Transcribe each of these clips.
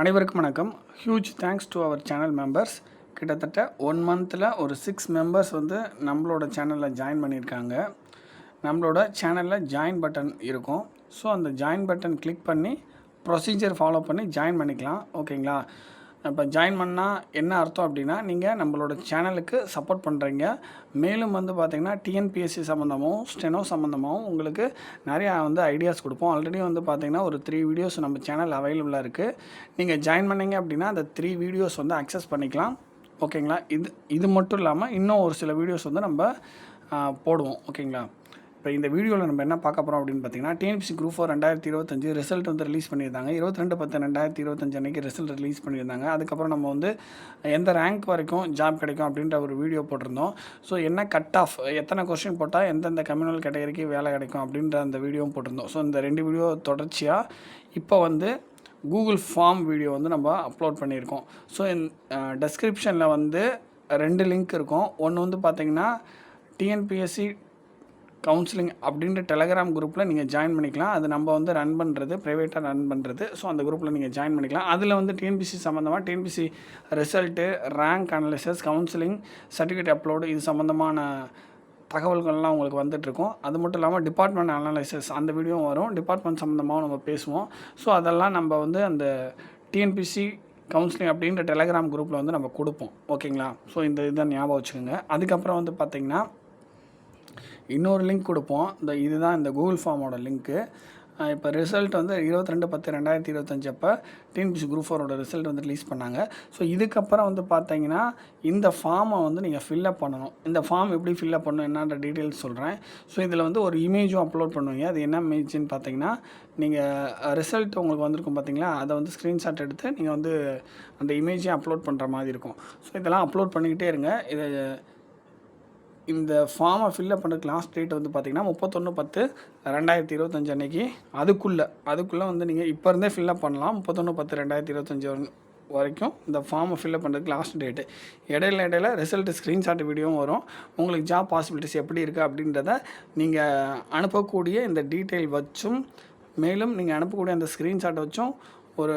அனைவருக்கும் வணக்கம். Huge thanks to our channel members கிட்டத்தட்ட ஒன் மந்தில் ஒரு சிக்ஸ் மெம்பர்ஸ் வந்து நம்மளோட சேனலில் ஜாயின் பண்ணியிருக்காங்க. நம்மளோட சேனலில் ஜாயின் பட்டன் இருக்கும். ஸோ அந்த ஜாயின் பட்டன் கிளிக் பண்ணி ப்ரொசீஜர் ஃபாலோ பண்ணி ஜாயின் பண்ணிக்கலாம். ஓகேங்களா இப்போ ஜாயின் பண்ணால் என்ன அர்த்தம் அப்படின்னா நீங்கள் நம்மளோட சேனலுக்கு சப்போர்ட் பண்ணுறீங்க மேலும் வந்து பார்த்திங்கன்னா டிஎன்பிஎஸ்சி சம்மந்தமாகவும் ஸ்டெனோ சம்மந்தமாகவும் உங்களுக்கு நிறையா வந்து ஐடியாஸ் கொடுப்போம். ஆல்ரெடி வந்து பார்த்திங்கன்னா ஒரு த்ரீ வீடியோஸ் நம்ம சேனல் அவைலபிளாக இருக்குது நீங்கள் ஜாயின் பண்ணீங்க அப்படின்னா அந்த த்ரீ வீடியோஸ் வந்து அக்சஸ் பண்ணிக்கலாம். ஓகேங்களா இது இது மட்டும் இல்லாமல் இன்னும் ஒரு சில வீடியோஸ் வந்து நம்ம போடுவோம். ஓகேங்களா இப்போ இந்த வீடியோவில் நம்ம என்ன பார்க்க போகிறோம் அப்படின்னு பார்த்தீங்கன்னா டிஎன்பிசி குரூப் ஃபோர் ரெண்டாயிரத்தி இருபத்தஞ்சு ரிசல்ட் வந்து ரிலீஸ் பண்ணியிருந்தாங்க. இருபத்தி ரெண்டு பத்து ரெண்டாயிரத்தி இருபத்தஞ்சு அன்றைக்கி ரிசல்ட் ரிலீஸ் பண்ணியிருந்தாங்க. அதுக்கப்புறம் நம்ம வந்து எந்த ரேங்க் வரைக்கும் ஜாப் கிடைக்கும் அப்படின்ற ஒரு வீடியோ போட்டிருந்தோம். ஸோ என்ன கட் ஆஃப் எத்தனை கொஸ்டின் போட்டால் எந்தெந்த கம்யூனல் கேட்டகரிக்கு வேலை கிடைக்கும் அப்படின்ற அந்த வீடியோவும் போட்டிருந்தோம். ஸோ இந்த ரெண்டு வீடியோ தொடர்ச்சியாக இப்போ வந்து கூகுள் ஃபார்ம் வீடியோ வந்து நம்ம அப்லோட் பண்ணியிருக்கோம். ஸோ டெஸ்கிரிப்ஷனில் வந்து ரெண்டு லிங்க் இருக்கும். ஒன்று வந்து பார்த்திங்கன்னா டிஎன்பிஎஸ்சி கவுன்சிலிங் அப்படின்ற டெலகிராம் குரூப்பில் நீங்கள் ஜாயின் பண்ணிக்கலாம். அது நம்ம வந்து ரன் பண்ணுறது ப்ரைவேட்டாக ரன் பண்ணுறது ஸோ அந்த குரூப்பில் நீங்கள் ஜாயின் பண்ணிக்கலாம். அதில் வந்து டிஎன்பிசி சம்மந்தமாக TNPC result rank analysis counselling certificate upload இது சம்மந்தமான தகவல்கள்லாம் உங்களுக்கு வந்துட்டுருக்கும். அது மட்டும் இல்லாமல் டிபார்ட்மெண்ட் அனாலிசிஸ் அந்த வீடியோவும் வரும். டிபார்ட்மெண்ட் சம்மந்தமாகவும் நம்ம பேசுவோம். ஸோ அதெல்லாம் நம்ம வந்து அந்த டிஎன்பிசி கவுன்சிலிங் அப்படின்ற டெலகிராம் குரூப்பில் வந்து நம்ம கொடுப்போம். ஓகேங்களா ஸோ இந்த இதை ஞாபகம் வச்சுக்கோங்க. அதுக்கப்புறம் வந்து பார்த்திங்கன்னா இன்னொரு லிங்க் கொடுப்போம். இந்த இதுதான் இந்த கூகுள் ஃபார்மோட லிங்க்கு இப்போ ரிசல்ட் வந்து இருபத்தி ரெண்டு பத்து ரெண்டாயிரத்தி இருபத்தஞ்சு அப்போ டிஎன்பிசி குரூப் ஃபோரோட ரிசல்ட் வந்து ரிலீஸ் பண்ணாங்க. ஸோ இதுக்கப்புறம் வந்து பார்த்தீங்கன்னா இந்த ஃபார்மை வந்து நீங்கள் ஃபில்லப் பண்ணணும். இந்த ஃபார்ம் எப்படி ஃபில்அப் பண்ணணும் என்னன்ற டீட்டெயில்ஸ் சொல்கிறேன் ஸோ இதில் வந்து ஒரு இமேஜும் அப்லோட் பண்ணுவீங்க. அது என்ன இமேஜ்னு பார்த்தீங்கன்னா நீங்கள் ரிசல்ட் உங்களுக்கு வந்திருக்கும் பார்த்தீங்களா அதை வந்து ஸ்க்ரீன்ஷாட் எடுத்து நீங்கள் வந்து அந்த இமேஜையும் அப்லோட் பண்ணுற மாதிரி இருக்கும். ஸோ இதெல்லாம் அப்லோட் பண்ணிக்கிட்டே இருங்க. இதை இந்த ஃபார்மை ஃபில்லப் பண்ணுறதுக்கு லாஸ்ட் டேட் வந்து பார்த்திங்கன்னா முப்பத்தொன்று பத்து ரெண்டாயிரத்தி இருபத்தஞ்சு அன்னைக்கு. அதுக்குள்ளே அதுக்குள்ளே வந்து நீங்கள் இப்போ இருந்தே ஃபில்அப் பண்ணலாம். முப்பத்தொன்று பத்து ரெண்டாயிரத்தி இருபத்தஞ்சு வரைக்கும் இந்த ஃபார்மை ஃபில்அப் பண்ணுறதுக்கு லாஸ்ட் டேட்டு இடையில இடையில ரிசல்ட் ஸ்க்ரீன்ஷாட் வீடியோவும் வரும். உங்களுக்கு ஜாப் பாசிபிலிட்டிஸ் எப்படி இருக்குது அப்படின்றத நீங்கள் அனுப்பக்கூடிய இந்த டீட்டெயில் வச்சும் மேலும் நீங்கள் அனுப்பக்கூடிய அந்த ஸ்க்ரீன்ஷாட் வச்சும் ஒரு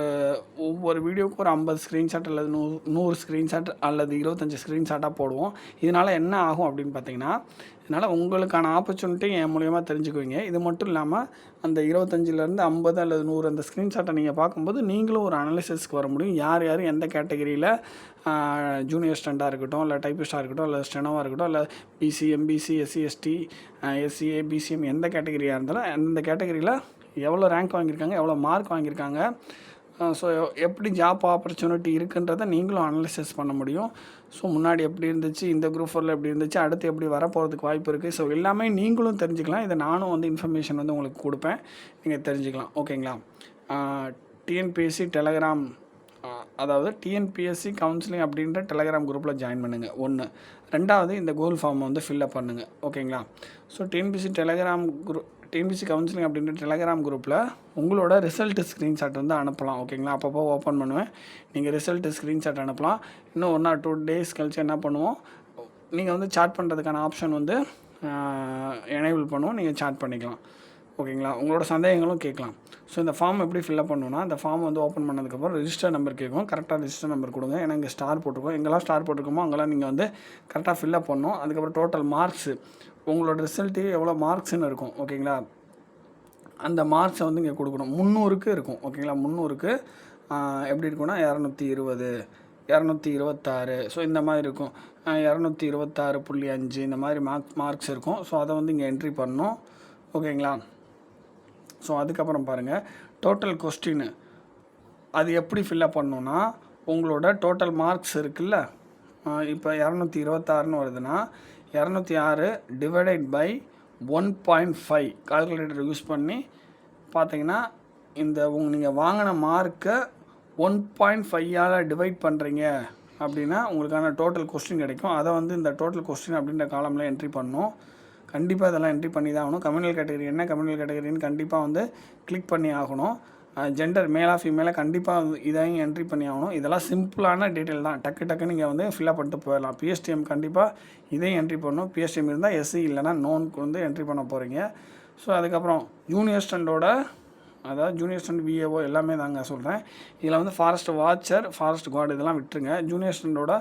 ஒவ்வொரு வீடியோவுக்கு ஒரு ஐம்பது ஸ்க்ரீன்ஷாட் அல்லது நூ நூறு ஸ்க்ரீன்ஷாட் அல்லது இருபத்தஞ்சி ஸ்க்ரீன்ஷாட்டாக போடுவோம். இதனால் என்ன ஆகும் அப்படின்னு பார்த்தீங்கன்னா இதனால் உங்களுக்கான ஆப்பர்ச்சுனிட்டி என் மூலியமாக தெரிஞ்சுக்குவீங்க. இது மட்டும் இல்லாமல் அந்த இருபத்தஞ்சிலேருந்து ஐம்பது அல்லது நூறு அந்த ஸ்க்ரீன்ஷாட்டை நீங்கள் பார்க்கும்போது நீங்களும் ஒரு அனாலிசிஸ்க்கு வர முடியும். யார் யார் எந்த கேட்டகரியில் ஜூனியர் ஸ்டண்டாக இருக்கட்டும் இல்லை டைப்பிஸ்டாக இருக்கட்டும் இல்லை ஸ்டெனோவாக இருக்கட்டும் இல்லை BC MBC SC ST SCA BCM எந்த கேட்டகரியாக இருந்தாலும் அந்த கேட்டகரியில் எவ்வளோ ரேங்க் வாங்கியிருக்காங்க எவ்வளோ மார்க் வாங்கியிருக்காங்க. ஸோ எப்படி ஜாப் ஆப்பர்ச்சுனிட்டி இருக்குன்றதை நீங்களும் அனலிசிஸ் பண்ண முடியும். ஸோ முன்னாடி எப்படி இருந்துச்சு இந்த குரூப் ஃபோரில் எப்படி இருந்துச்சு அடுத்து எப்படி வரப்போகிறதுக்கு வாய்ப்பு இருக்குது ஸோ எல்லாமே நீங்களும் தெரிஞ்சுக்கலாம். இதை நானும் வந்து இன்ஃபர்மேஷன் வந்து உங்களுக்கு கொடுப்பேன். நீங்கள் தெரிஞ்சுக்கலாம். ஓகேங்களா டிஎன்பிஎஸ்சி டெலகிராம் அதாவது டிஎன்பிஎஸ்சி கவுன்சிலிங் அப்படின்ற டெலகிராம் குரூப்பில் ஜாயின் பண்ணுங்கள் ஒன்று ரெண்டாவது இந்த கோல் ஃபார்மை வந்து ஃபில்அப் பண்ணுங்கள் ஓகேங்களா so TNPSC telegram group TNPC counselling அப்படின்ற டெலகிராம் குரூப்பில் உங்களோட ரிசல்ட் ஸ்க்ரீன்ஷாட் வந்து அனுப்பலாம் ஓகேங்களா அப்பப்போ ஓப்பன் பண்ணுவேன். நீங்கள் ரிசல்ட் ஸ்க்ரீன்ஷாட் அனுப்பலாம். இன்னும் ஒன் ஆர் டூ டேஸ் கழிச்சு என்ன பண்ணுவோம்? நீங்கள் வந்து சாட் பண்ணுறதுக்கான ஆப்ஷன் வந்து எனேபிள் பண்ணுவோம். நீங்கள் சாட் பண்ணிக்கலாம். ஓகேங்களா உங்களோட சந்தேகங்களும் கேட்கலாம். ஸோ இந்த ஃபார்ம் எப்படி ஃபில்அப் பண்ணணும்னா இந்த ஃபார்ம் வந்து ஓப்பன் பண்ணதுக்கப்புறம் ரிஜிஸ்டர் நம்பர் கேட்கும். கரெக்டாக ரிஜிஸ்டர் நம்பர் கொடுங்க. ஏன்னா இங்கே ஸ்டார் போட்டிருக்கோம். எங்கெல்லாம் ஸ்டார் போட்டிருக்கோமோ அங்கெல்லாம் நீங்கள் வந்து கரெக்டாக ஃபில்அப் பண்ணணும். அதுக்கப்புறம் டோட்டல் மார்க்ஸு உங்களோட ரிசல்ட்டு எவ்வளோ மார்க்ஸ்னு இருக்கும் ஓகேங்களா? அந்த மார்க்ஸை வந்து இங்கே கொடுக்கணும். முந்நூறுக்கு இருக்கும் ஓகேங்களா? முந்நூறுக்கு எப்படி இருக்கும்னா இரநூத்தி இருபது இரநூத்தி இருபத்தாறு ஸோ இந்த மாதிரி இருக்கும். இரநூத்தி இருபத்தாறு புள்ளி அஞ்சு இந்த மாதிரி மார்க் மார்க்ஸ் இருக்கும். ஸோ அதை வந்து இங்கே என்ட்ரி பண்ணணும் ஓகேங்களா? ஸோ அதுக்கப்புறம் பாருங்கள் டோட்டல் கொஸ்டின் அது எப்படி ஃபில்அப் பண்ணணுன்னா உங்களோட டோட்டல் மார்க்ஸ் இருக்குல்ல இப்போ இரநூத்தி இருபத்தாறுன்னு வருதுன்னா இரநூத்தி ஆறு divided by one point five calculator use பண்ணி பார்த்தீங்கன்னா இந்த உங்க நீங்கள் வாங்கின மார்க்கை ஒன் பாயிண்ட் ஃபைவால் டிவைட் பண்ணுறீங்க அப்படின்னா உங்களுக்கான டோட்டல் கொஸ்டின் கிடைக்கும். அதை வந்து இந்த டோட்டல் கொஸ்டின் அப்படின்ற காலமில் என்ட்ரி பண்ணணும் கண்டிப்பாக இதெல்லாம் என்ட்ரி பண்ணி தான் ஆகணும். கம்யூனல் கேட்டகரி என்ன கம்யூனல் கேட்டகரின்னு கண்டிப்பாக வந்து கிளிக் பண்ணி ஆகணும். ஜெண்டர் மேலா ஃபீமேலாக கண்டிப்பாக இதையும் என்ட்ரி பண்ணி ஆகணும். இதெல்லாம் சிம்பிளான டீட்டெயில் தான். டக்கு டக்குன்னு நீங்கள் வந்து ஃபில்அப் பண்ணிட்டு போயிடலாம். பிஎஸ்டிஎம் கண்டிப்பாக இதையும் என்ட்ரி பண்ணணும். பிஎஸ்டிஎம் இருந்தால் எஸ்சி e இல்லைனா நோனுக்கு வந்து என்ட்ரி பண்ண போகிறீங்க ஸோ அதுக்கப்புறம் ஜூனியர் ஸ்டண்டோட அதாவது ஜூனியர் ஸ்டண்ட் விஏஓ எல்லாமே தாங்க சொல்கிறேன் இதில் வந்து ஃபாரஸ்ட் வாட்சர் ஃபாரஸ்ட் கார்டு இதெல்லாம் விட்டுருங்க. ஜூனியர் ஸ்டண்டோட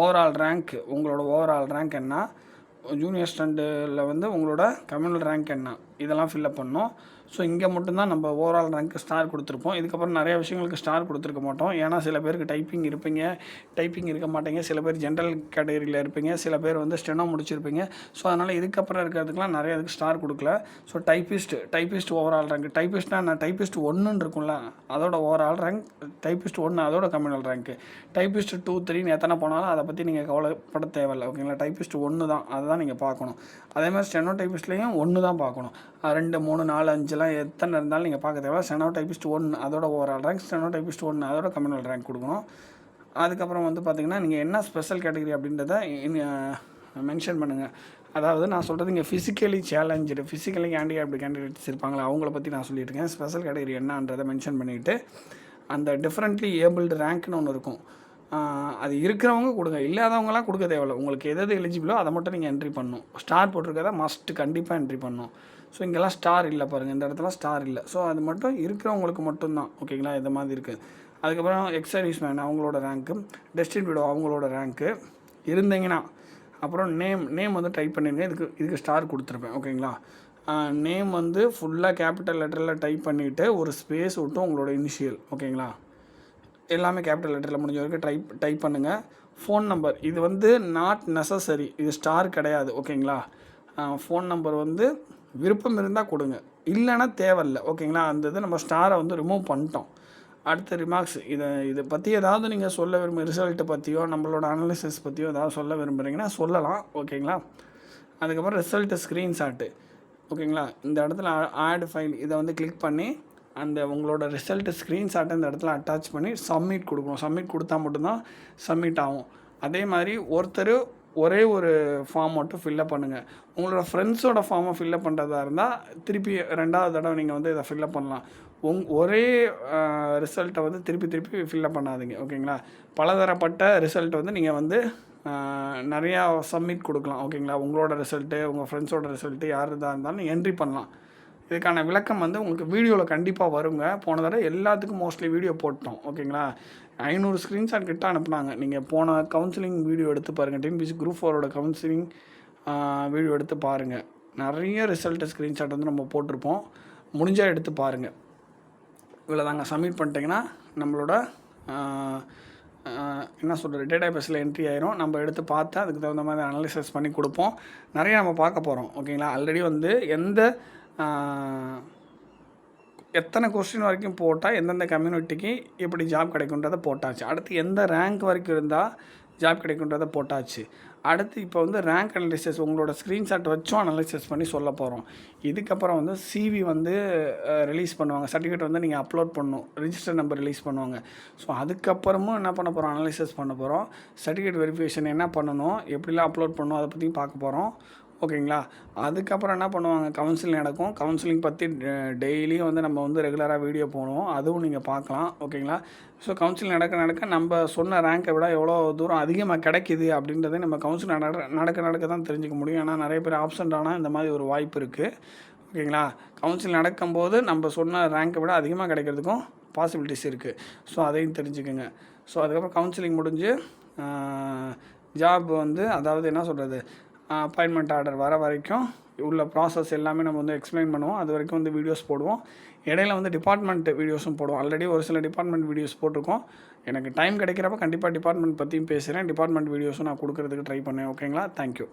ஓவரால் ரேங்க் உங்களோட ஓவரால் ரேங்க் என்ன? ஜூனியர் ஸ்டண்டில் வந்து உங்களோட கம்யூனல் ரேங்க் என்ன? இதெல்லாம் ஃபில்அப் பண்ணணும் ஸோ இங்கே மட்டும்தான் நம்ம ஓவரால் ரேங்க் ஸ்டார் கொடுத்துருப்போம். இதுக்கப்புறம் நிறைய விஷயங்களுக்கு ஸ்டார் கொடுத்துருக்க மாட்டோம். ஏன்னா சில பேருக்கு டைப்பிங் இருப்பீங்க. டைப்பிங் இருக்க மாட்டீங்க. சில பேர் ஜென்ரல் கேட்டகரியில் இருப்பீங்க. சில பேர் வந்து ஸ்டெனோ முடிச்சிருப்பீங்க. ஸோ அதனால் இதுக்கப்புறம் இருக்கிறதுக்குலாம் நிறைய இதுக்கு ஸ்டார் கொடுக்கல. So typist typist overall rank டைப்பிஸ்ட்னா நான் டைப்பிஸ்ட் ஒன்றுன்னு இருக்கும்ல? அதோட ஓவரால் ரேங்க் டைப்பிஸ்ட் ஒன்று அதோட கம்யூனல் ரேங்க்கு டைப்பிஸ்ட் டூ த்ரீன்னு எத்தனை போனாலும் அதை பற்றி நீங்கள் கவலைப்பட தேவையில்லை. ஓகேங்களா? டைப்பிஸ்ட் ஒன்று தான் அதை தான் நீங்கள் பார்க்கணும். அதே மாதிரி ஸ்டெனோ டைப்பிஸ்ட்லேயும் ஒன்று தான் பார்க்கணும். ரெண்டு மூணு நாலு அஞ்சுலாம் எத்தனை இருந்தாலும் நீங்கள் பார்க்க தேவை செனோ டைபிஸ்ட் ஒன்று அதோட ஓவரால் ரேங்க் செனோ டைபிஸ்ட் ஒன்று அதோட கம்யூனல் ரேங்க் கொடுக்கணும். அதுக்கப்புறம் வந்து பார்த்தீங்கன்னா நீங்கள் என்ன ஸ்பெஷல் கேட்டகரி அப்படின்றத மென்ஷன் பண்ணுங்கள் அதாவது நான் சொல்கிறது இங்கே physically challenge physically handicapped candidates இருப்பாங்களா அவங்கள பற்றி நான் சொல்லியிருக்கேன் ஸ்பெஷல் கேட்டகரி என்னன்றதை மென்ஷன் பண்ணிவிட்டு அந்த டிஃப்ரெண்ட்லி ஏபிள்டு ரேங்க்னு ஒன்று இருக்கும். அது இருக்கிறவங்க கொடுங்க. இல்லாதவங்களாம் கொடுக்க தேவையில்ல. உங்களுக்கு எது எது எலிஜிபிளோ அதை மட்டும் நீங்கள் என்ட்ரி பண்ணணும். ஸ்டார் போட்டிருக்கதை மஸ்ட்டு கண்டிப்பாக என்ட்ரி பண்ணணும். ஸோ இங்கெல்லாம் ஸ்டார் இல்லை பாருங்கள் இந்த இடத்துல ஸ்டார் இல்லை. ஸோ அது மட்டும் இருக்கிறவங்களுக்கு மட்டும்தான். ஓகேங்களா இந்த மாதிரி இருக்குது அதுக்கப்புறம் எக்ஸர்வீஸ் மேன் அவங்களோட ரேங்க்கு டெஸ்டின் அவங்களோட ரேங்க்கு இருந்தீங்கன்னா அப்புறம் நேம் நேம் வந்து டைப் பண்ணிடுங்க இதுக்கு இதுக்கு ஸ்டார் கொடுத்துருப்பேன். ஓகேங்களா நேம் வந்து ஃபுல்லாக கேபிட்டல் லெட்டரில் டைப் பண்ணிவிட்டு ஒரு ஸ்பேஸ் விட்டு உங்களோட இனிஷியல் ஓகேங்களா எல்லாமே கேபிட்டல் லெட்டரில் முடிஞ்ச வரைக்கும் டைப் டைப் பண்ணுங்கள் ஃபோன் நம்பர் இது வந்து நாட் நெசசரி இது ஸ்டார் கிடையாது. ஓகேங்களா ஃபோன் நம்பர் வந்து விருப்பம் இருந்தால் கொடுங்க. இல்லைன்னா தேவையில்ல. ஓகேங்களா? அந்த இது நம்ம ஸ்டாரை வந்து ரிமூவ் பண்ணிட்டோம். அடுத்த ரிமார்க்ஸ் இதை இதை பற்றி ஏதாவது நீங்கள் சொல்ல விரும்ப ரிசல்ட்டை பற்றியோ நம்மளோட அனாலிசிஸ் பற்றியோ ஏதாவது சொல்ல விரும்புகிறீங்கன்னா சொல்லலாம். ஓகேங்களா? அதுக்கப்புறம் ரிசல்ட்டு ஸ்க்ரீன்ஷாட்டு ஓகேங்களா? இந்த இடத்துல ஆட் ஃபைல் இதை வந்து கிளிக் பண்ணி அந்த உங்களோட ரிசல்ட்டு ஸ்க்ரீன்ஷாட்டை இந்த இடத்துல அட்டாச் பண்ணி சப்மிட் கொடுக்கணும். சப்மிட் கொடுத்தா மட்டும்தான் சப்மிட் ஆகும். அதே மாதிரி ஒருத்தர் ஒரே ஒரு ஃபார்ம் மட்டும் ஃபில்லப் பண்ணுங்கள் உங்களோட ஃப்ரெண்ட்ஸோட ஃபார்மை ஃபில்லப் பண்ணுறதா இருந்தால் திருப்பி ரெண்டாவது தடவை நீங்கள் வந்து இதை ஃபில்லப் பண்ணலாம். உங் ஒரே ரிசல்ட்டை வந்து திருப்பி திருப்பி ஃபில்லப் பண்ணாதீங்க. ஓகேங்களா பலதரப்பட்ட ரிசல்ட் வந்து நீங்கள் வந்து நிறையா சப்மிட் கொடுக்கலாம். ஓகேங்களா உங்களோட ரிசல்ட்டு உங்கள் ஃப்ரெண்ட்ஸோட ரிசல்ட்டு யார் இதாக இருந்தாலும் என்ட்ரி பண்ணலாம். இதுக்கான விளக்கம் வந்து உங்களுக்கு வீடியோவில் கண்டிப்பாக வருங்க. போன தடவை எல்லாத்துக்கும் மோஸ்ட்லி வீடியோ போட்டோம். ஓகேங்களா ஐநூறு ஸ்க்ரீன்ஷாட் கிட்ட அனுப்புனாங்க. நீங்கள் போன கவுன்சிலிங் வீடியோ எடுத்து பாருங்கள் டிஎன்பிசி குரூப் ஃபோரோட கவுன்சிலிங் வீடியோ எடுத்து பாருங்கள் நிறைய ரிசல்ட்டு ஸ்க்ரீன்ஷாட் வந்து நம்ம போட்டிருப்போம். முடிஞ்சால் எடுத்து பாருங்கள் இவ்வளோ தாங்க. சப்மிட் பண்ணிட்டீங்கன்னா நம்மளோட என்ன சொல்கிறது டேட்டா பேஸில் என்ட்ரி ஆயிரும். நம்ம எடுத்து பார்த்து அதுக்கு தகுந்த மாதிரி அனலிசிஸ் பண்ணி கொடுப்போம். நிறைய நம்ம பார்க்க போகிறோம் ஓகேங்களா ஆல்ரெடி வந்து எந்த எத்தனை கொஸ்டின் வரைக்கும் போட்டால் எந்தெந்த கம்யூனிட்டிக்கு எப்படி ஜாப் கிடைக்குன்றதை போட்டாச்சு. அடுத்து எந்த ரேங்க் வரைக்கும் இருந்தால் ஜாப் கிடைக்குன்றதை போட்டாச்சு. அடுத்து இப்போ வந்து ரேங்க் அனலிசிஸ் உங்களோட ஸ்க்ரீன்ஷாட் வச்சும் அனலிசிஸ் பண்ணி சொல்ல போகிறோம் இதுக்கப்புறம் வந்து சிவி வந்து ரிலீஸ் பண்ணுவாங்க. சர்டிஃபிகேட் வந்து நீங்கள் அப்லோட் பண்ணணும் ரிஜிஸ்டர் நம்பர் ரிலீஸ் பண்ணுவாங்க. ஸோ அதுக்கப்புறமும் என்ன பண்ண போகிறோம் அனலிசிஸ் பண்ண போகிறோம் சர்டிஃபிகேட் வெரிஃபிகேஷன் என்ன பண்ணணும்? எப்படிலாம் அப்லோட் பண்ணணும்? அதை பற்றியும் பார்க்க போகிறோம் ஓகேங்களா? அதுக்கப்புறம் என்ன பண்ணுவாங்க? கவுன்சிலிங் நடக்கும். கவுன்சிலிங் பற்றி டெய்லியும் வந்து நம்ம வந்து ரெகுலராக வீடியோ போடுவோம். அதுவும் நீங்கள் பார்க்கலாம். ஓகேங்களா? ஸோ கவுன்சிலிங் நடக்க நடக்க நம்ம சொன்ன ரேங்கை விட எவ்வளோ தூரம் அதிகமாக கிடைக்குது அப்படின்றத நம்ம கவுன்சிலிங் நடக்க நடக்க நடக்க தான் தெரிஞ்சுக்க முடியும். ஏன்னா நிறைய பேர் ஆப்சண்ட் ஆனால் இந்த மாதிரி ஒரு வாய்ப்பு இருக்குது ஓகேங்களா? கவுன்சிலிங் நடக்கும்போது நம்ம சொன்ன ரேங்கை விட அதிகமாக கிடைக்கிறதுக்கும் பாசிபிலிட்டிஸ் இருக்குது ஸோ அதையும் தெரிஞ்சுக்கோங்க. ஸோ அதுக்கப்புறம் கவுன்சிலிங் முடிஞ்சு ஜாப் வந்து அதாவது என்ன சொல்கிறது அப்பாயின்மெண்ட் ஆர்டர் வர வரைக்கும் உள்ள ப்ராசஸ் எல்லாமே நம்ம வந்து எக்ஸ்பிளைன் பண்ணுவோம். அது வரைக்கும் வந்து வீடியோஸ் போடுவோம். இடையில வந்து டிபார்ட்மெண்ட் வீடியோஸும் போடுவோம். ஆல்ரெடி ஒரு சில டிபார்ட்மெண்ட் வீடியோஸ் போட்டிருக்கோம். எனக்கு டைம் கிடைக்கிறப்ப கண்டிப்பாக டிபார்ட்மெண்ட் பற்றியும் பேசுகிறேன் டிபார்ட்மெண்ட் வீடியோஸும் நான் கொடுக்குறதுக்கு ட்ரை பண்ணேன் ஓகேங்களா தேங்க்யூ